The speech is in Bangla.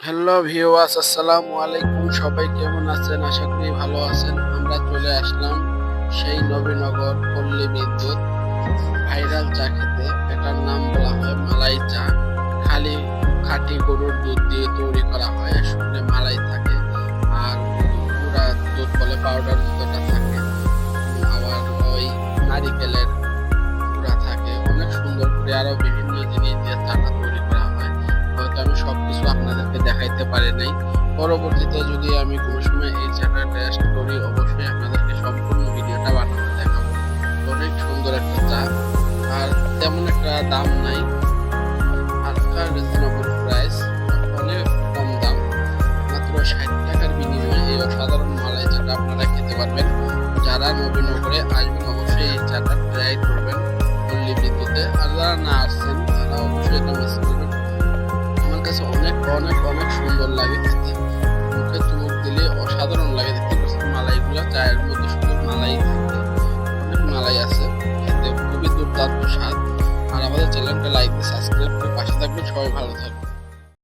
হ্যালো ভিউয়ার্স, আসসালামু আলাইকুম। সবাই কেমন আছেন? আশা করি ভালো আছেন। আমরা চলে আসলাম সেই নবীনগর পল্লী বিদ্যুৎ ভাইরাল চা খেতে এটার নাম বলা হয় মালাই চা খালি খাঁটি গরুর দুধ দিয়ে তৈরি করা হয় সঙ্গে মালাই থাকে। আর পুরা দুধ বলে পাউডার দুধটা থাকে। আবার ওই নারিকেলের পুরা থাকে। অনেক সুন্দর করে আরও বিভিন্ন আপনাদেরকে দেখাইতে পারি নাই। পরবর্তীতে যদি আমি কোনো সময় এই চাটা টেস্ট করি, অবশ্যই আপনাদেরকে সম্পূর্ণ ভিডিওটা বানানো দেখাবো। অনেক সুন্দর একটা চা। আর তেমন একটা দাম নাই। হালকা রিজনেবল প্রাইস অনেক কম দাম। মাত্র ষাট টাকার বিনিময়ে এই অসাধারণ মালাই চাটা আপনারা খেতে পারবেন। যারা নবীনগরে আসবেন, অবশ্যই এই চাটা ট্রাই করবেন। পল্লী বিদ্যুতে। আর যারা না আসছেন, তারা অবশ্যই এটা মিস করবেন। অনেক অনেক সুন্দর লাগে দেখতে। মুখে চুমুক দিলে অসাধারণ লাগে দেখতে। পাচ্ছেন মালাইগুলো, চায়ের মধ্যে শুধু মালাই অনেক মালাই আছে। খেতে খুবই দুর্দান্ত স্বাদ। আর আমাদের চ্যানেলটা লাইক সাবস্ক্রাইব করে পাশে থাকবেন। সবাই ভালো থাকবেন।